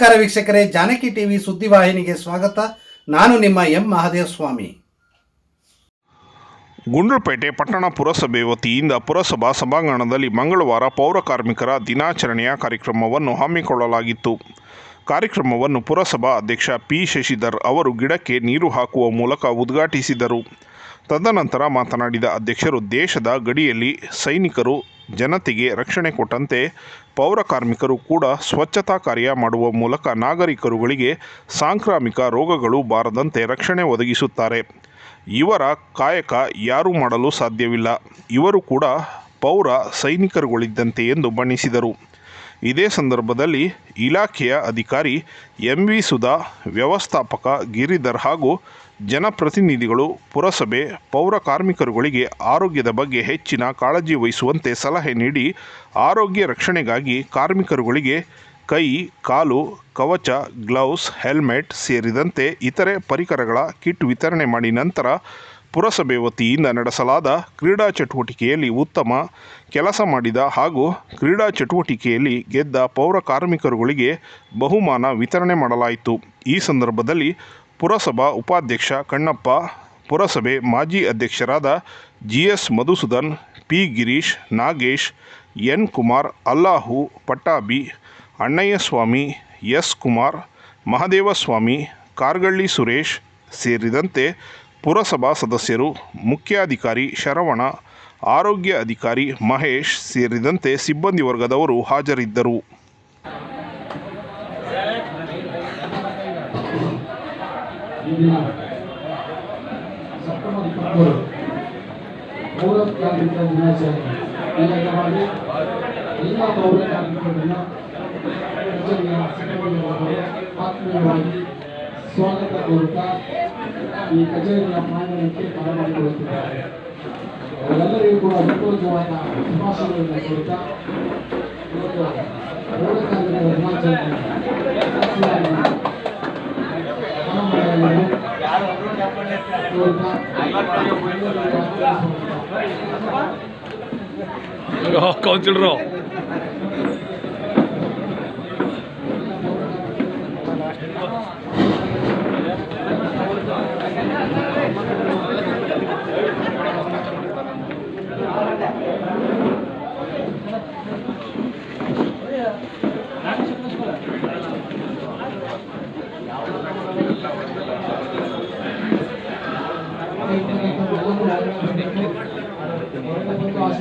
ನಮಸ್ಕಾರ ವೀಕ್ಷಕರೇ, ಜಾನಕಿ ಟಿವಿ ಸುದ್ದಿವಾಹಿನಿಗೆ ಸ್ವಾಗತ. ನಾನು ನಿಮ್ಮ ಎಂ ಮಹಾದೇವ ಸ್ವಾಮಿ ಗುಂಡ್ಲುಪೇಟೆ ಪಟ್ಟಣ ಪುರಸಭೆ ವತಿಯಿಂದ ಪುರಸಭಾ ಸಭಾಂಗಣದಲ್ಲಿ ಮಂಗಳವಾರ ಪೌರ ಕಾರ್ಮಿಕರ ದಿನಾಚರಣೆಯ ಕಾರ್ಯಕ್ರಮವನ್ನು ಹಮ್ಮಿಕೊಳ್ಳಲಾಗಿತ್ತು. ಕಾರ್ಯಕ್ರಮವನ್ನು ಪುರಸಭಾ ಅಧ್ಯಕ್ಷ ಪಿ ಶಶಿಧರ್ ಅವರು ಗಿಡಕ್ಕೆ ನೀರು ಹಾಕುವ ಮೂಲಕ ಉದ್ಘಾಟಿಸಿದರು. ತದನಂತರ ಮಾತನಾಡಿದ ಅಧ್ಯಕ್ಷರು, ದೇಶದ ಗಡಿಯಲ್ಲಿ ಸೈನಿಕರು ಜನತೆಗೆ ರಕ್ಷಣೆ ಕೊಟ್ಟಂತೆ ಪೌರ ಕಾರ್ಮಿಕರು ಕೂಡ ಸ್ವಚ್ಛತಾ ಕಾರ್ಯ ಮಾಡುವ ಮೂಲಕ ನಾಗರಿಕರುಗಳಿಗೆ ಸಾಂಕ್ರಾಮಿಕ ರೋಗಗಳು ಬಾರದಂತೆ ರಕ್ಷಣೆ ಒದಗಿಸುತ್ತಾರೆ. ಇವರ ಕಾಯಕ ಯಾರೂ ಮಾಡಲು ಸಾಧ್ಯವಿಲ್ಲ. ಇವರು ಕೂಡ ಪೌರ ಸೈನಿಕರುಗಳಿದ್ದಂತೆ ಎಂದು ಬಣ್ಣಿಸಿದರು. ಇದೇ ಸಂದರ್ಭದಲ್ಲಿ ಇಲಾಖೆಯ ಅಧಿಕಾರಿ ಎಂ ವಿ ಸುಧಾ, ವ್ಯವಸ್ಥಾಪಕ ಗಿರಿಧರ್ ಹಾಗೂ ಜನಪ್ರತಿನಿಧಿಗಳು ಪುರಸಭೆ ಪೌರ ಕಾರ್ಮಿಕರುಗಳಿಗೆ ಆರೋಗ್ಯದ ಬಗ್ಗೆ ಹೆಚ್ಚಿನ ಕಾಳಜಿ ವಹಿಸುವಂತೆ ಸಲಹೆ ನೀಡಿ ಆರೋಗ್ಯ ರಕ್ಷಣೆಗಾಗಿ ಕಾರ್ಮಿಕರುಗಳಿಗೆ ಕೈ, ಕಾಲು, ಕವಚ, ಗ್ಲೌಸ್, ಹೆಲ್ಮೆಟ್ ಸೇರಿದಂತೆ ಇತರೆ ಪರಿಕರಗಳ ಕಿಟ್ ವಿತರಣೆ ಮಾಡಿ ನಂತರ ಪುರಸಭೆ ವತಿಯಿಂದ ನಡೆಸಲಾದ ಕ್ರೀಡಾ ಚಟುವಟಿಕೆಯಲ್ಲಿ ಉತ್ತಮ ಕೆಲಸ ಮಾಡಿದ ಹಾಗೂ ಕ್ರೀಡಾ ಚಟುವಟಿಕೆಯಲ್ಲಿ ಗೆದ್ದ ಪೌರ ಕಾರ್ಮಿಕರುಗಳಿಗೆ ಬಹುಮಾನ ವಿತರಣೆ ಮಾಡಲಾಯಿತು. ಈ ಸಂದರ್ಭದಲ್ಲಿ ಪುರಸಭಾ ಉಪಾಧ್ಯಕ್ಷ ಕಣ್ಣಪ್ಪ, ಪುರಸಭೆ ಮಾಜಿ ಅಧ್ಯಕ್ಷರಾದ G S Madhusudan, P Girish, Nagesh, N Kumar, ಅಲ್ಲಾಹು ಪಟ್ಟಾಬಿ ಅಣ್ಣಯ್ಯಸ್ವಾಮಿ, ಎಸ್ ಕುಮಾರ್, ಮಹದೇವಸ್ವಾಮಿ, ಕಾರ್ಗಳ್ಳಿ ಸುರೇಶ್ ಸೇರಿದಂತೆ ಪುರಸಭಾ ಸದಸ್ಯರು, ಮುಖ್ಯಾಧಿಕಾರಿ ಶರವಣ, ಆರೋಗ್ಯ ಅಧಿಕಾರಿ ಮಹೇಶ್ ಸೇರಿದಂತೆ ಸಿಬ್ಬಂದಿ ವರ್ಗದವರು ಹಾಜರಿದ್ದರು. ಇಂದಿನ ಸೆಪ್ಟೆಂಬರ್ ಇಪ್ಪತ್ಮೂರು ಪೌರ ಕಾರ್ಮಿಕರ ದಿನಾಚರಣೆ ಈ ಎಲ್ಲ ಪೌರ ಕಾರ್ಮಿಕರನ್ನು ಆತ್ಮೀಯವಾಗಿ ಸ್ವಾಗತ ಕೋರುತ್ತಾ ಈ ಕಚೇರಿಯ ಪ್ರಾಂಗಣಕ್ಕೆ ಬರಮಾಡಿಕೊಳ್ಳುತ್ತಿದ್ದಾರೆ ಅವರೆಲ್ಲರಿಗೂ ಕೂಡ ಅನುಕೂಲವಾದ ಶುಭಾಶಯಗಳನ್ನು ಕೋರುತ್ತಾ ಪೌರ ಕಾರ್ಮಿಕರ ದಿನಾಚರಣೆ 어, 야, 건질러.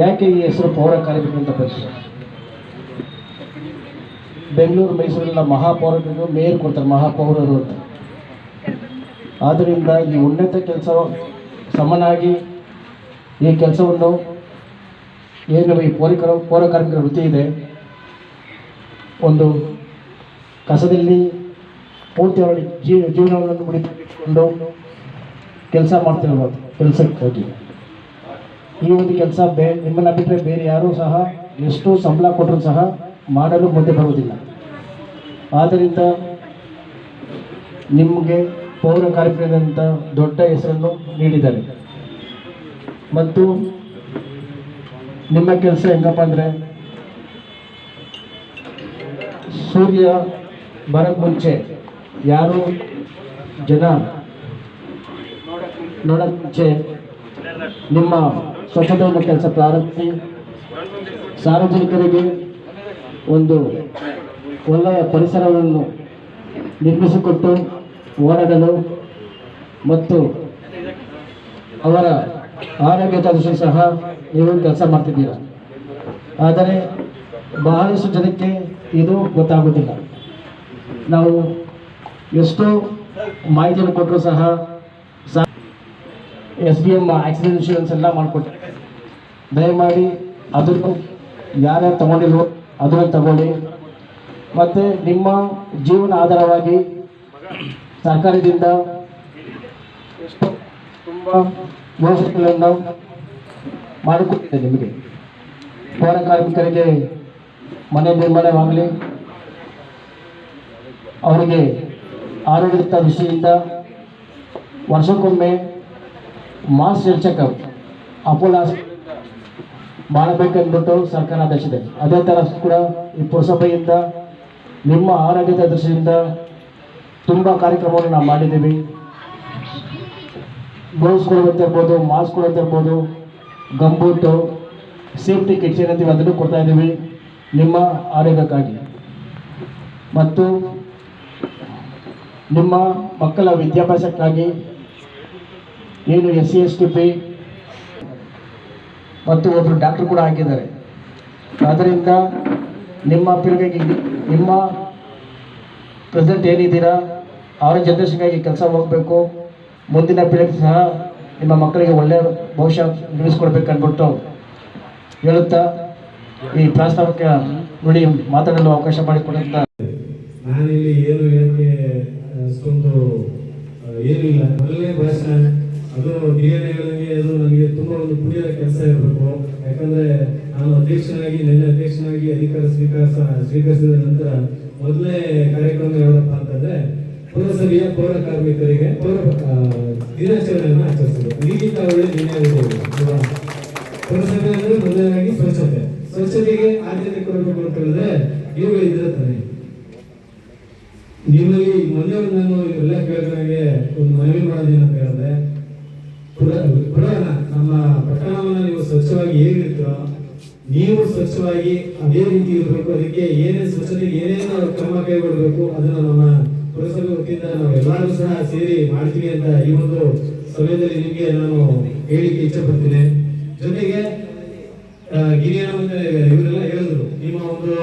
ಯಾಕೆ ಈ ಹೆಸರು ಪೌರ ಕಾರ್ಮಿಕ ಅಂತ ಬರ್ತಾರೆ ಬೆಂಗಳೂರು, ಮೈಸೂರಿನ ಮಹಾಪೌರರಿಗೂ ಮೇಯರ್ ಕೊಡ್ತಾರೆ, ಮಹಾಪೌರರು ಅಂತ. ಆದ್ದರಿಂದ ಈ ಉನ್ನತ ಕೆಲಸ ಸಮನಾಗಿ ಈ ಕೆಲಸವನ್ನು ಏನು ಈ ಪೌರಿಕರ ಪೌರ ಕಾರ್ಮಿಕರ ವೃತ್ತಿ ಇದೆ, ಒಂದು ಕಸದಲ್ಲಿ ಪೂರ್ತಿ ಜೀವನವನ್ನು ಮುಡಿಕೊಂಡು ಕೆಲಸ ಮಾಡ್ತಿರ್ಬೋದು ಕೆಲಸಕ್ಕೆ ಹೋಗಿ ಈ ಒಂದು ಕೆಲಸ ಬೇ, ನಿಮ್ಮನ್ನು ಬಿಟ್ಟರೆ ಬೇರೆ ಯಾರೂ ಸಹ ಎಷ್ಟು ಸಂಬಳ ಕೊಟ್ಟರು ಸಹ ಮಾಡಲು ಮುಂದೆ ಬರುವುದಿಲ್ಲ. ಆದ್ದರಿಂದ ನಿಮಗೆ ಪೌರ ಕಾರ್ಯಕ್ರಮದಂಥ ದೊಡ್ಡ ಹೆಸರನ್ನು ನೀಡಿದ್ದಾರೆ. ಮತ್ತು ನಿಮ್ಮ ಕೆಲಸ ಹೆಂಗಪ್ಪ ಅಂದರೆ ಸೂರ್ಯ ಬರೋಕ್ಕೆ ಮುಂಚೆ ಯಾರು ಜನ ನೋಡೋಕ್ಕೆ ಮುಂಚೆ ನಿಮ್ಮ ಸ್ವಚ್ಛತೆಯ ಕೆಲಸ ಪ್ರಾರಂಭಿಸಿ, ಸಾರ್ವಜನಿಕರಿಗೆ ಒಂದು ಒಳ್ಳೆಯ ಪರಿಸರವನ್ನು ನಿರ್ಮಿಸಿಕೊಟ್ಟು ಓಡಾಡಲು ಮತ್ತು ಅವರ ಆರೋಗ್ಯದ ದೃಷ್ಟಿ ಸಹ ನೀವು ಕೆಲಸ ಮಾಡ್ತಿದ್ದೀರಾ. ಆದರೆ ಬಹಳಷ್ಟು ಜನಕ್ಕೆ ಇದು ಗೊತ್ತಾಗೋದಿಲ್ಲ ನಾವು ಎಷ್ಟೋ ಮಾಹಿತಿಯನ್ನು ಕೊಟ್ಟರು ಸಹ S D M accident insurance ಎಲ್ಲ ಮಾಡಿಕೊಟ್ಟೆ. ದಯಮಾಡಿ ಅದನ್ನು ಯಾರ್ಯಾರು ತಗೊಂಡಿಲ್ವೋ ಅದನ್ನು ತಗೊಳ್ಳಿ. ಮತ್ತು ನಿಮ್ಮ ಜೀವನ ಆಧಾರವಾಗಿ ಸರ್ಕಾರದಿಂದ ತುಂಬ ಯೋಜನೆಗಳನ್ನು ಮಾಡಿಕೊಟ್ಟಿದೆ ನಿಮಗೆ. ಪೌರ ಕಾರ್ಮಿಕರಿಗೆ ಮನೆ ನಿರ್ಮಾಣವಾಗಲಿ, ಅವರಿಗೆ ಆರೋಗ್ಯದ ದೃಷ್ಟಿಯಿಂದ ವರ್ಷಕ್ಕೊಮ್ಮೆ ಮಾಸ್ ಚೆಕಪ್ ಅಪೋಲೋ ಮಾಡಬೇಕಂದ್ಬಿಟ್ಟು ಸರ್ಕಾರ ಆದೇಶಿದೆ ಅದೇ ಥರ ಕೂಡ ಈ ಪುರಸಭೆಯಿಂದ ನಿಮ್ಮ ಆರೋಗ್ಯದ ದೃಷ್ಟಿಯಿಂದ ತುಂಬ ಕಾರ್ಯಕ್ರಮವನ್ನು ನಾವು ಮಾಡಿದ್ದೀವಿ. ಗ್ಲೌಸ್ ಕೊಡುವಂತಿರ್ಬೋದು ಮಾಸ್ಕ್ ಕೊಡುವಂತಿರ್ಬೋದು ಗಂಬೂಟು ಸೇಫ್ಟಿ ಕಿಟ್ಸ್ ಏನಂತೀವಿ ಅದನ್ನು ಕೊಡ್ತಾ ಇದ್ದೀವಿ ನಿಮ್ಮ ಆರೋಗ್ಯಕ್ಕಾಗಿ. ಮತ್ತು ನಿಮ್ಮ ಮಕ್ಕಳ ವಿದ್ಯಾಭ್ಯಾಸಕ್ಕಾಗಿ ಏನು S C S T P ಮತ್ತು ಒಬ್ಬರು ಡಾಕ್ಟರ್ ಕೂಡ ಹಾಕಿದ್ದಾರೆ. ಆದ್ದರಿಂದ ನಿಮ್ಮ ಪೀಳಿಗೆಗೆ ನಿಮ್ಮ ಪ್ರೆಸೆಂಟ್ ಏನಿದ್ದೀರಾ, ಅವರ ಜನ್ರೇಷನ್ಗಾಗಿ ಕೆಲಸ ಹೋಗಬೇಕು. ಮುಂದಿನ ಪೀಳಿಗೆ ಸಹ ನಿಮ್ಮ ಮಕ್ಕಳಿಗೆ ಒಳ್ಳೆಯ ಭವಿಷ್ಯ ನಿರ್ಮಿಸ್ಕೊಡ್ಬೇಕು ಅಂದ್ಬಿಟ್ಟು ಹೇಳುತ್ತಾ ಈ ಪ್ರಾಸ್ತಾವಿಕ ನುಡಿ ಮಾತಾಡಲು ಅವಕಾಶ ಮಾಡಿಕೊಡಂತ ನಾನಿಲ್ಲಿ ಏನು ಹೇಳಕ್ಕೆ ಅಷ್ಟೊಂದು ಏನಿಲ್ಲ. ಏನೂ ಇಲ್ಲ ಮೊದಲನೇ ಭಾಷಣ ಅದು ಹಿರಿಯರು ಹೇಳಿದಂಗೆ ಅದು ನನಗೆ ತುಂಬಾ ಒಂದು ಪುಣ್ಯದ ಕೆಲಸ ಇರಬೇಕು. ಯಾಕಂದ್ರೆ ನಾನು ಅಧ್ಯಕ್ಷನಾಗಿ, ನಿನ್ನೆ ಅಧ್ಯಕ್ಷನಾಗಿ ಅಧಿಕಾರ ಸ್ವೀಕಾರ ಸ್ವೀಕರಿಸಿದ ನಂತರ ಮೊದಲನೇ ಕಾರ್ಯಕ್ರಮ ಯಾವುದಪ್ಪ ಅಂತಂದ್ರೆ, ಪುರಸಭೆಯ ಪೌರ ಕಾರ್ಮಿಕರಿಗೆ ಪೌರ ದಿನಾಚರಣೆಯನ್ನು ಆಚರಿಸೋದು. ಒಳ್ಳೆ ದಿನ ಇರ್ಬೋದು ಪುರಸಭೆ ಅಂದ್ರೆ ಮೊದಲನೇದಾಗಿ ಸ್ವಚ್ಛತೆ. ಸ್ವಚ್ಛತೆಗೆ ಆದ್ಯತೆ ಕೊಡಬೇಕು ಅಂತ ಹೇಳಿದ್ರೆ ನೀವು ಇದ್ರೆ ತಾನೆ. ನಿಮ್ಮಲ್ಲಿ ಮೊನ್ನೆ ನಾನು ಎಲ್ಲ ಕೇಳಿದಾಗೆ ಒಂದು ಮನವಿ ಮಾಡೋದೇನಂತ ಹೇಳಿದ್ರೆ ಪುರಾಣ ನಮ್ಮ ಪಟ್ಟಣವನ್ನು ನೀವು ಸ್ವಚ್ಛವಾಗಿ ಹೇಗಿರ್ತೀರೋ ನೀವು ಸ್ವಚ್ಛವಾಗಿ ಅದೇ ರೀತಿ ಇರಬೇಕು. ಅದಕ್ಕೆ ಏನೇನು ಸ್ವಚ್ಛತೆ, ಏನೇನು ಕ್ರಮ ಕೈಗೊಳ್ಳಬೇಕು ಅದನ್ನ ನಮ್ಮ ಪುರಸಭೆ ವತಿಯಿಂದ ನಾವು ಎಲ್ಲರೂ ಸಹ ಸೇರಿ ಮಾಡ್ತೀವಿ ಅಂತ ಈ ಒಂದು ಸಮಯದಲ್ಲಿ ನಿಮಗೆ ನಾನು ಹೇಳಿಕೆ ಇಷ್ಟಪಡ್ತೀನಿ ಪಡ್ತೀನಿ ಜೊತೆಗೆ ಮತ್ತೆ ಇವರೆಲ್ಲ ಹೇಳಿದ್ರು, ನಿಮ್ಮ ಒಂದು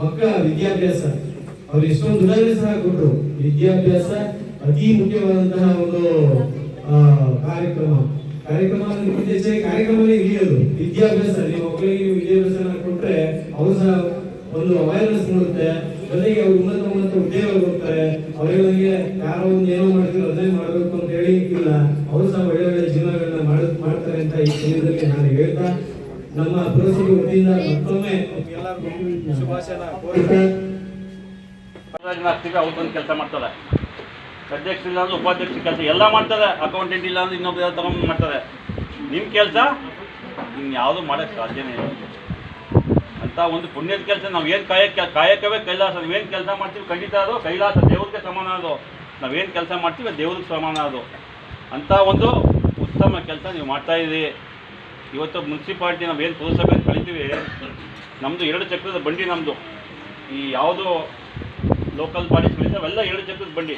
ಮಕ್ಕಳ ವಿದ್ಯಾಭ್ಯಾಸ, ಅವ್ರು ಎಷ್ಟೊಂದು ಉದಾಹರಣೆ ಸಹ ಕೊಟ್ಟರು ವಿದ್ಯಾಭ್ಯಾಸ ಅತಿ ಮುಖ್ಯವಾದಂತಹ ಒಂದು ಕಾರ್ಯಕ್ರಮ. ಕಾರ್ಯಕ್ರಮ ಹೆಚ್ಚಾಗಿ ಕಾರ್ಯಕ್ರಮನೇ ಇಳಿಯೋದು ವಿದ್ಯಾಭ್ಯಾಸ ನೀವು ಮಕ್ಕಳಿಗೆ ನೀವು ವಿದ್ಯಾಭ್ಯಾಸ ಕೊಟ್ಟರೆ ಅವರು ಸಹ ಒಂದು ಅವೇರ್ನೆಸ್ ಮೂಡುತ್ತೆ. ಜೊತೆಗೆ ಅವ್ರು ಉನ್ನತ ಉನ್ನತ ಉದ್ಯೋಗ ಹೋಗ್ತಾರೆ. ಅವರಿಗೆ ಯಾರೋ ಒಂದು ಏನೋ ಮಾಡ್ತೀವಿ ಅದನ್ನೇ ಮಾಡಬೇಕು ಅಂತ ಹೇಳಿ ಇಲ್ಲ. ಅವರು ಸಹ ಒಳ್ಳೆ ಒಳ್ಳೆ ಜೀವನಗಳನ್ನ ಮಾಡ ಮಾಡ್ತಾರೆ ಅಂತ ಈ ಸಮಯದಲ್ಲಿ ನಾನು ಹೇಳ್ತಾ ನಮ್ಮ ಪುರಸಭೆ ವತಿಯಿಂದ ಮತ್ತೊಮ್ಮೆ ಎಲ್ಲರಿಗೂ ಆಗ್ತೀವಿ ಅವ್ರದ್ದೊಂದು ಕೆಲಸ ಮಾಡ್ತಾರೆ. ಅಧ್ಯಕ್ಷ ಇಲ್ಲ ಅಂದ್ರೆ ಉಪಾಧ್ಯಕ್ಷ ಕೆಲಸ ಎಲ್ಲ ಮಾಡ್ತಾರೆ ಅಕೌಂಟೆಂಟ್ ಇಲ್ಲ ಅಂದ್ರೆ ಇನ್ನೊಬ್ಬ ತಗೊಂಡು ಮಾಡ್ತಾರೆ. ನಿಮ್ಮ ಕೆಲಸ? ನಿಮ್ಗೆ ಯಾವುದು ಮಾಡೋಕ್ಕೆ ಸಾಧ್ಯನೇ ಇಲ್ಲ. ಅಂತ ಒಂದು ಪುಣ್ಯದ ಕೆಲಸ, ನಾವು ಏನು ಕಾಯಕ್ಕೆ ಕಾಯಕವೇ ಕೈಲಾಸ ನಾವೇನು ಕೆಲಸ ಮಾಡ್ತೀವಿ ಖಂಡಿತ ಅದು, ಕೈಲಾಸ ದೇವ್ರಿಗೆ ಸಮಾನ ಅದು. ನಾವೇನು ಕೆಲಸ ಮಾಡ್ತೀವಿ ದೇವ್ರಿಗೆ ಸಮಾನ ಅದು. ಅಂತ ಒಂದು ಉತ್ತಮ ಕೆಲಸ ನೀವು ಮಾಡ್ತಾ ಇದ್ದೀರಿ ಇವತ್ತು ಮುನ್ಸಿಪಾಲ್ಟಿ ಏನು ಪುರಸಭೆ ಅಂತ ಕಳಿತೀವಿ ನಮ್ಮದು ಎರಡು ಚಕ್ರದ ಬಂಡಿ ನಮ್ಮದು ಈ ಯಾವುದು ಲೋಕಲ್ ಬಾಡೀಸ್ಗಳಿದೆ ಅವೆಲ್ಲ ಎರಡು ಚಕ್ರದ ಬಂಡಿ.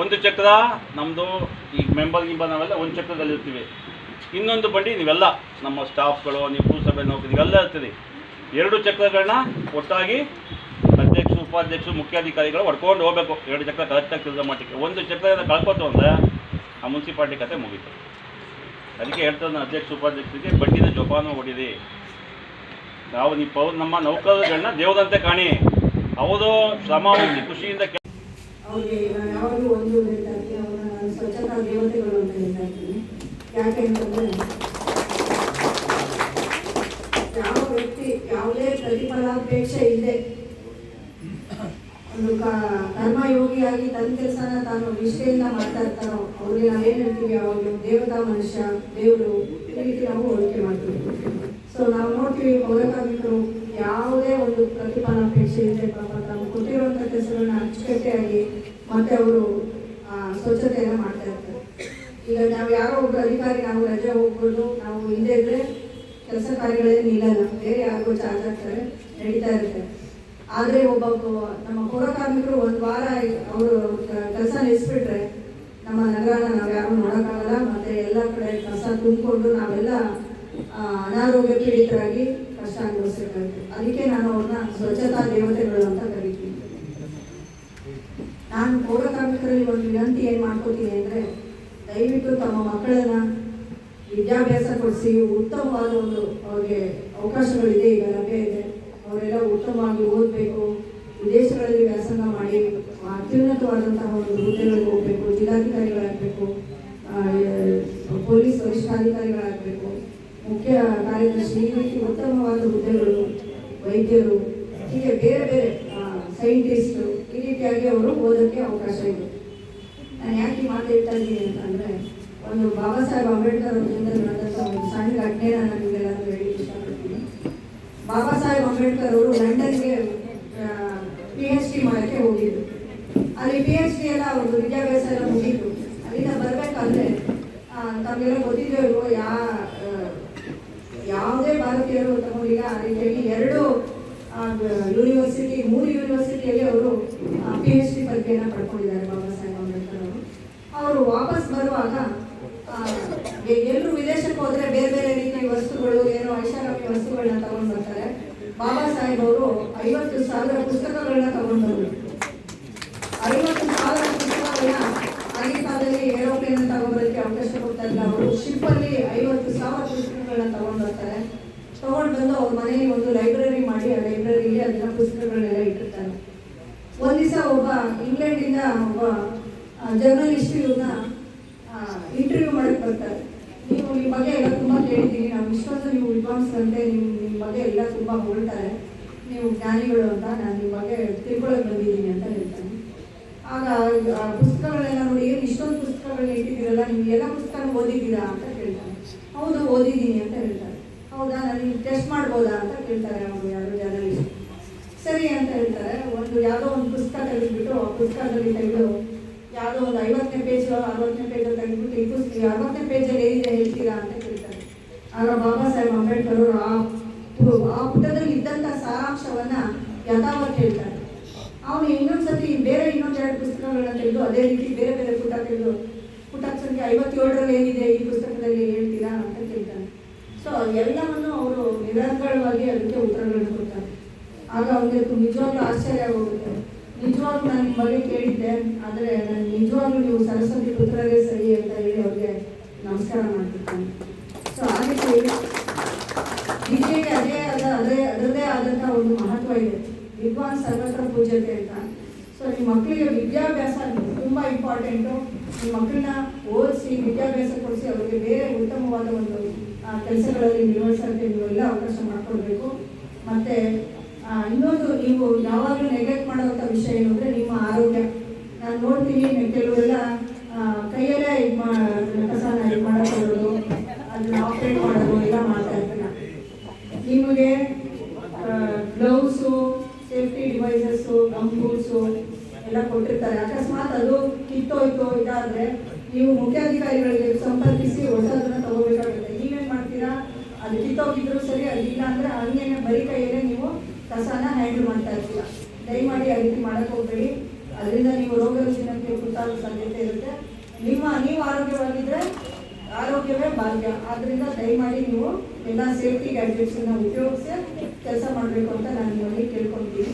ಒಂದು ಚಕ್ರ ನಮ್ಮದು ಈ ಮೆಂಬರ್ ಗಿಂಬರ್ ನಾವೆಲ್ಲ ಒಂದು ಚಕ್ರದಲ್ಲಿ ಇರ್ತೀವಿ. ಇನ್ನೊಂದು ಬಂಡಿ, ನೀವೆಲ್ಲ ನಮ್ಮ ಸ್ಟಾಫ್ಗಳು, ನೀವು ಪುರಸಭೆ ನೌಕರಿ ಇವೆಲ್ಲ ಇರ್ತೀರಿ. ಎರಡು ಚಕ್ರಗಳನ್ನ ಒಟ್ಟಾಗಿ ಅಧ್ಯಕ್ಷ ಉಪಾಧ್ಯಕ್ಷರು, ಮುಖ್ಯಾಧಿಕಾರಿಗಳು ಹೊಡ್ಕೊಂಡು ಹೋಗ್ಬೇಕು. ಎರಡು ಚಕ್ರ ಕರೆಕ್ಟಾಗಿ ಕೆಲಸ ಮಾಡಲಿಕ್ಕೆ. ಒಂದು ಚಕ್ರದ ಕಳ್ಕೊತು ಅಂದರೆ ಆ ಮುನ್ಸಿಪಾಲ್ಟಿ ಕತೆ ಮುಗೀತು. ಅದಕ್ಕೆ ಹೇಳ್ತಾರೆ ಅಧ್ಯಕ್ಷ ಉಪಾಧ್ಯಕ್ಷರಿಗೆ, ಬಂಡಿನ ಜೋಪಾನ ಹೊಡಿರಿ. ನಾವು ನೀವು ನಮ್ಮ ನೌಕರಗಳನ್ನ ದೇವದಂತೆ ಕಾಣಿ. ಅವರು ಶ್ರಮ ಖುಷಿಯಿಂದ ಅವ್ರಿಗೆ ನಾನು ಯಾವಾಗಲೂ ಒಂದು ಹೇಳ್ತಾ ಅವರ ಸ್ವಚ್ಛತಾ ದೇವತೆಗಳು ಅಂತ ಹೇಳ್ತಾ ಇದ್ದೀನಿ. ಯಾಕೆ ಅಂತಂದರೆ, ಯಾವ ವ್ಯಕ್ತಿ, ಯಾವುದೇ ಪ್ರತಿಫಲಾಪೇಕ್ಷೆ ಇಲ್ಲದೆ ಒಂದು ಕರ್ಮಯೋಗಿಯಾಗಿ ತನ್ನ ಕೆಲಸನ ತಾನು ನಿಷ್ಠೆಯಿಂದ ಮಾಡ್ತಾ ಇರ್ತಾರೋ, ಅವ್ರಿಗೆ ನಾವೇನು ಹೇಳ್ತೀವಿ ಅವಾಗ ದೇವತಾ ಮನುಷ್ಯ, ದೇವರು ಈ ರೀತಿ ನಾವು ಹೋಲಿಕೆ ಮಾಡ್ತೀವಿ. ಸೊ ನಾವು ನೋಡ್ತೀವಿ ಪೌರ ಕಾರ್ಮಿಕರು ಇಲ್ಲದೆ ಪಾಪ ತಾವು ಕೊಟ್ಟಿರುವಂಥ ಕೆಲಸಗಳನ್ನ ಮತ್ತೆ ಅವರು ಸ್ವಚ್ಛತೆಯನ್ನು ಮಾಡ್ತಾ ಇರ್ತಾರೆ ಈಗ ನಾವು ಯಾರೋ ಒಬ್ಬರು ಅಧಿಕಾರಿ, ನಾವು ರಜೆ ಹೋಗ್ಬೋದು, ನಾವು ಹಿಂದೆ ಇದ್ರೆ ಕೆಲಸ ಕಾರ್ಯಗಳೇ ನಿಲ್ಲಲ್ಲ. ಬೇರೆ ಯಾರಿಗೂ ಚಾರ್ಜ್ ಆಗ್ತಾರೆ, ನಡೀತಾ ಇರುತ್ತೆ. ಆದರೆ ಒಬ್ಬ ಒಬ್ಬ- ನಮ್ಮ ಪೌರ ಕಾರ್ಮಿಕರು ಒಂದು ವಾರ ಅವರು ಕೆಲಸ ನಿಲ್ಲಿಸ್ಬಿಟ್ರೆ ನಮ್ಮ ನಗರನ ನಾವು ಯಾರು ನೋಡೋಕ್ಕಾಗಲ್ಲ. ಮತ್ತೆ ಎಲ್ಲ ಕಡೆ ಕಸ ತುಂಬಿಕೊಂಡು ನಾವೆಲ್ಲ ಅನಾರೋಗ್ಯ ಪೀಡಿತರಾಗಿ ಕಷ್ಟ ಅದಕ್ಕೆ ನಾನು ಅವ್ರನ್ನ ಸ್ವಚ್ಛತಾ ದೇವತೆಗಳು ಅಂತ ಕರಿತೀನಿ. ನಾನು ಪೌರ ಕಾರ್ಮಿಕರಲ್ಲಿ ಒಂದು ವಿನಂತಿ ಏನು ಮಾಡ್ಕೋತೀನಿ ಅಂದರೆ, ದಯವಿಟ್ಟು ತಮ್ಮ ಮಕ್ಕಳನ್ನ ವಿದ್ಯಾಭ್ಯಾಸ ಕೊಡಿಸಿ, ಉತ್ತಮವಾದ ಒಂದು ಅವ್ರಿಗೆ ಅವಕಾಶಗಳಿದೆ. ಈಗ ಲಭ್ಯ ಇದೆ. ಅವರೆಲ್ಲ ಉತ್ತಮವಾಗಿ ಓದಬೇಕು. ವಿದೇಶಗಳಲ್ಲಿ ವ್ಯಾಸಂಗ ಮಾಡಿ ಅತ್ಯುನ್ನತವಾದಂತಹ ಒಂದು ಹುದ್ದೆಗಳಿಗೆ ಹೋಗಬೇಕು ಜಿಲ್ಲಾಧಿಕಾರಿಗಳಾಗಬೇಕು ಪೊಲೀಸ್ ವರಿಷ್ಠಾಧಿಕಾರಿಗಳಾಗಬೇಕು ಮುಖ್ಯ ಕಾರ್ಯದರ್ಶಿ ಈ ರೀತಿ ಉತ್ತಮವಾದ ಹುದ್ದೆಗಳು ವೈದ್ಯರು ಹೀಗೆ ಬೇರೆ ಬೇರೆ ಸೈಂಟಿಸ್ಟು ಈ ರೀತಿಯಾಗಿ ಅವರು ಓದೋಕ್ಕೆ ಅವಕಾಶ ಇದೆ ನಾನು ಯಾಕೆ ಈ ಮಾತು ಹೇಳ್ತಾ ಇದ್ದೀನಿ ಅಂತಂದರೆ ಒಂದು ಬಾಬಾ ಸಾಹೇಬ್ ಅಂಬೇಡ್ಕರ್ ಅವರಿಂದ ನಡೆದಂಥ ಒಂದು ಸಣ್ಣ ಘಟನೆನ ನಾನು ನಿಮಗೆಲ್ಲರೂ ಹೇಳಿ ಇಷ್ಟಪಡ್ತೀನಿ ಬಾಬಾ ಸಾಹೇಬ್ ಅಂಬೇಡ್ಕರ್ ಅವರು ಲಂಡನ್ಗೆ ಪಿ ಎಚ್ ಹೋಗಿದ್ರು ಅಲ್ಲಿ ಪಿ ಎಚ್ ಡಿ ಎಲ್ಲ ಅವ್ರದ್ದು ವಿದ್ಯಾಭ್ಯಾಸ ಎಲ್ಲ ಮುಗಿದ್ರು ಅಲ್ಲಿಂದ ಬರಬೇಕಾದ್ರೆ ತಮಗೆಲ್ಲ ಗೊತ್ತಿದೆಯೋ ಇಲ್ವೋ ಯಾ ಯಾವುದೇ ಭಾರತೀಯರು ಆ ರೀತಿಯಾಗಿ ಎರಡು ಯೂನಿವರ್ಸಿಟಿ ಮೂರು ಯೂನಿವರ್ಸಿಟಿಯಲ್ಲಿ ಅವರು ಪಿ ಎಚ್ ಡಿ ಪದವಿಯನ್ನು ಪಡ್ಕೊಂಡಿದ್ದಾರೆ ಬಾಬಾ ಸಾಹೇಬ್ ಅಂಬೇಡ್ಕರ್ ಅವರು. ಅವರು ವಾಪಸ್ ಬರುವಾಗ ಎಲ್ಲರೂ ವಿದೇಶಕ್ಕೆ ಹೋದ್ರೆ ಬೇರೆ ಬೇರೆ ರೀತಿಯ ವಸ್ತುಗಳು, ಏನೋ ಐಷಾರಾಮಿ ವಸ್ತುಗಳನ್ನ ತಗೊಂಡು ಬರ್ತಾರೆ. ಬಾಬಾ ಸಾಹೇಬ್ ಅವರು ಐವತ್ತು ಸಾವಿರ ಪುಸ್ತಕಗಳನ್ನ ತಗೊಂಡು ಬಂದರು ಐವತ್ತು ಸಾವಿರ ಪುಸ್ತಕಗಳನ್ನ ಆಗಿನ ಏರೋಪ್ಲೇನ್ ತಗೊಂಡ್ಬರೋದಕ್ಕೆ ಅವಕಾಶ ಕೊಡ್ತಾ ಇಲ್ಲ. ಅವರು ಶಿಪ್ಪಲ್ಲಿ ಐವತ್ತು ಸಾವಿರ ಪುಸ್ತಕಗಳನ್ನ ತಗೊಂಡು ಬರ್ತಾರೆ. ತಗೊಂಡು ಬಂದು ಅವ್ರ ಮನೆಯಲ್ಲಿ ಒಂದು ಲೈಬ್ರರಿ ಮಾಡಿ, ಆ ಲೈಬ್ರರಿಲಿ ಅದನ್ನ ಪುಸ್ತಕಗಳನ್ನೆಲ್ಲ ಇಟ್ಟಿರ್ತಾರೆ. ಒಂದ್ ದಿವಸ ಒಬ್ಬ ಇಂಗ್ಲೆಂಡಿಂದ ಒಬ್ಬ ಜರ್ನಲಿಸ್ಟ್ ಇವ್ರನ್ನ ಇಂಟರ್ವ್ಯೂ ಮಾಡಕ್ಕೆ ಬರ್ತಾರೆ. ನೀವು ನಿಮ್ಮ ಬಗ್ಗೆ ಎಲ್ಲ ತುಂಬಾ ಕೇಳಿದ್ದೀನಿ ನಾವು ವಿಶ್ವಾಸ ನೀವು ವಿದ್ವಾಂಸರಂತೆ ನಿಮ್ಮ ನಿಮ್ಮ ಬಗ್ಗೆ ಎಲ್ಲ ತುಂಬಾ ಹೊಗಳ್ತಾರೆ ನೀವು ಜ್ಞಾನಿಗಳು ಅಂತ ನಾನು ನಿಮ್ಮ ಬಗ್ಗೆ ತಿಳ್ಕೊಳಕ್ ಬಂದಿದ್ದೀನಿ ಅಂತ ಹೇಳ್ತಾನೆ. ಆಗ ಪುಸ್ತಕಗಳೆಲ್ಲ ನೋಡಿ ಏನು ಇಷ್ಟೊಂದು ಪುಸ್ತಕಗಳನ್ನ ಇಟ್ಟಿದ್ದೀರಲ್ಲ ನೀವು ಎಲ್ಲ ಪುಸ್ತಕ ಓದಿದ್ದೀರಾ ಅಂತ ಕೇಳ್ತಾರೆ. ಹೌದು, ಓದಿದ್ದೀನಿ ಅಂತ ಹೇಳ್ತಾರೆ. ಹೌದಾ ನೀವು ಟೆಸ್ಟ್ ಮಾಡ್ಬೋದಾ ಅಂತ ಕೇಳ್ತಾರೆ ಅವರು ಯಾರು ಜರ್ನಲಿಸ್ಟ್ ಸರಿ ಅಂತ ಹೇಳ್ತಾರೆ. ಒಂದು ಯಾವುದೋ ಒಂದು ಪುಸ್ತಕ ತೆಗೆದುಬಿಟ್ಟು ಆ ಪುಸ್ತಕದಲ್ಲಿ ತೆಗೆದು ಯಾವುದೋ ಒಂದು ಐವತ್ತನೇ ಪೇಜ್ ಅರವತ್ತನೇ ಪೇಜ್ ತೆಗೆದುಬಿಟ್ಟು ಈ ಪುಸ್ತಕ ಅರವತ್ತನೇ ಪೇಜಲ್ಲಿ ಏನಿದೆ ಹೇಳ್ತೀರಾ ಅಂತ ಕೇಳ್ತಾರೆ. ಆಗ ಬಾಬಾ ಸಾಹೇಬ್ ಅಂಬೇಡ್ಕರ್ ಅವರು ಆ ಆ ಪುಟದಲ್ಲಿ ಇದ್ದಂಥ ಸಾರಾಂಶವನ್ನು ಯಥಾವತ್ ಹೇಳ್ತಾರೆ. ಅವನು ಇನ್ನೊಂದ್ಸತಿ ಬೇರೆ ಇನ್ನೊಂದು ಎರಡು ಪುಸ್ತಕಗಳನ್ನ ತೆಗೆದು ಅದೇ ರೀತಿ ಬೇರೆ ಬೇರೆ ಪುಟ ತೆಗೆದು ಪುಟ ಸಂಖ್ಯೆ ಐವತ್ತೇಳರಲ್ಲಿ ಏನಿದೆ ಈ ಪುಸ್ತಕದಲ್ಲಿ ಹೇಳ್ತೀರಾ ಅಂತ ಕೇಳ್ತಾನೆ. ಸೊ ಎಲ್ಲವನ್ನು ಅವರು ನಿರಂತರವಾಗಿ ಅದಕ್ಕೆ ಉತ್ತರಗಳನ್ನು ಕೊಡ್ತಾರೆ. ಆಗ ಅವನಿಗೆ ನಿಜವಾಗ್ಲೂ ಆಶ್ಚರ್ಯ ಹೋಗುತ್ತೆ ನಿಜವಾಗ್ಲೂ ನಾನು ನಿಮ್ಮ ಬಗ್ಗೆ ಕೇಳಿದ್ದೆ, ಆದರೆ ನಾನು ನಿಜವಾಗ್ಲೂ ನೀವು ಸರಸ್ವತಿ ಪುತ್ರರೇ ಸರಿ ಅಂತ ಹೇಳಿ ಅವ್ರಿಗೆ ನಮಸ್ಕಾರ ಮಾಡ್ತಿರ್ತಾನೆ. ಸೊ ಆ ರೀತಿ ವಿದ್ಯೆಗೆ ಅದೇ ಆದ, ಅದೇ, ಅದರದೇ ಆದಂಥ ಒಂದು ಮಹತ್ವ ಇದೆ. ವಿದ್ವಾನ್ ಸರ್ವತ್ರ ಪೂಜ್ಯತೆ ಅಂತ. ಸೊ ನಿಮ್ಮ ಮಕ್ಕಳಿಗೆ ವಿದ್ಯಾಭ್ಯಾಸ ತುಂಬ ಇಂಪಾರ್ಟೆಂಟು ನಿಮ್ಮ ಮಕ್ಕಳನ್ನ ಓದಿಸಿ, ವಿದ್ಯಾಭ್ಯಾಸ ಕೊಡಿಸಿ, ಅವರಿಗೆ ಬೇರೆ ಉತ್ತಮವಾದ ಒಂದು ಕೆಲಸಗಳಲ್ಲಿ ನಿರ್ವಹಿಸೋಕ್ಕೆ ಎಲ್ಲ ಅವಕಾಶ ಮಾಡಿಕೊಡ್ಬೇಕು ಮತ್ತು ಇನ್ನೊಂದು, ನೀವು ಯಾವಾಗಲೂ ನೆಗ್ಲೆಕ್ಟ್ ಮಾಡುವಂಥ ವಿಷಯ ಏನು ನಿಮ್ಮ ಆರೋಗ್ಯ. ನಾನು ನೋಡ್ತೀನಿ ನೀವು ಕೆಲವರೆಲ್ಲ ಆ, ಕೈಯಲ್ಲೇ ಇದು ಮಾ ಕಸನ ಇದು ಮಾಡೋದು ಅದನ್ನ ಆಪ್ರೇಟ್ ಮಾಡೋದು ಎಲ್ಲ ಮಾಡ್ತಾ ಇರ್ತಾರೆ ನಿಮಗೆ ಗ್ಲೌಸು ಸೇಫ್ಟಿ ಡಿವೈಸಸ್ಸು ಗಂಬೂಸು ಎಲ್ಲ ಕೊಟ್ಟಿರ್ತಾರೆ ಅಕಸ್ಮಾತ್ ಅದು ಕಿತ್ತೋಯ್ತು ಇದಾದ್ರೆ ನೀವು ಮುಖ್ಯಾಧಿಕಾರಿಗಳಿಗೆ ಸಂಪರ್ಕಿಸಿ ಹೊಸದನ್ನ ತಗೋಬೇಕಾಗುತ್ತೆ. ನೀವೇನ್ ಮಾಡ್ತೀರಾ? ಅದು ಕಿತ್ತೋಗಿದ್ರು ಸರಿ ಅದಿಲ್ಲ ಅಂದ್ರೆ ಹಂಗೇನೆ ಬರಿ ಕೈಯಲ್ಲೇ ನೀವು ಕಸನ ಹ್ಯಾಂಡಲ್ ಮಾಡ್ತಾ ಇರ್ತೀರ? ದಯಮಾಡಿ ಆ ರೀತಿ ಮಾಡಕ್ ಹೋಗ್ಬೇಡಿ. ಅದರಿಂದ ನೀವು ರೋಗ ರುಜಿನಕ್ಕೆ ತುತ್ತಾಗೋ ಸಾಧ್ಯತೆ ಇರುತ್ತೆ. ನಿಮ್ಮ ನೀವು ಆರೋಗ್ಯವಾಗಿದ್ರೆ ಆರೋಗ್ಯವೇ ಭಾಗ್ಯ. ಆದ್ರಿಂದ ದಯಮಾಡಿ ನೀವು ಎಲ್ಲ ಸೇಫ್ಟಿ ಗ್ಯಾಡ್ಜೆಟ್ಸನ್ನ ಉಪಯೋಗಿಸಿ ಕೆಲಸ ಮಾಡಬೇಕು ಅಂತ ನಾನು ನಿಮಗೆ ಕೇಳ್ಕೊಳ್ತೀನಿ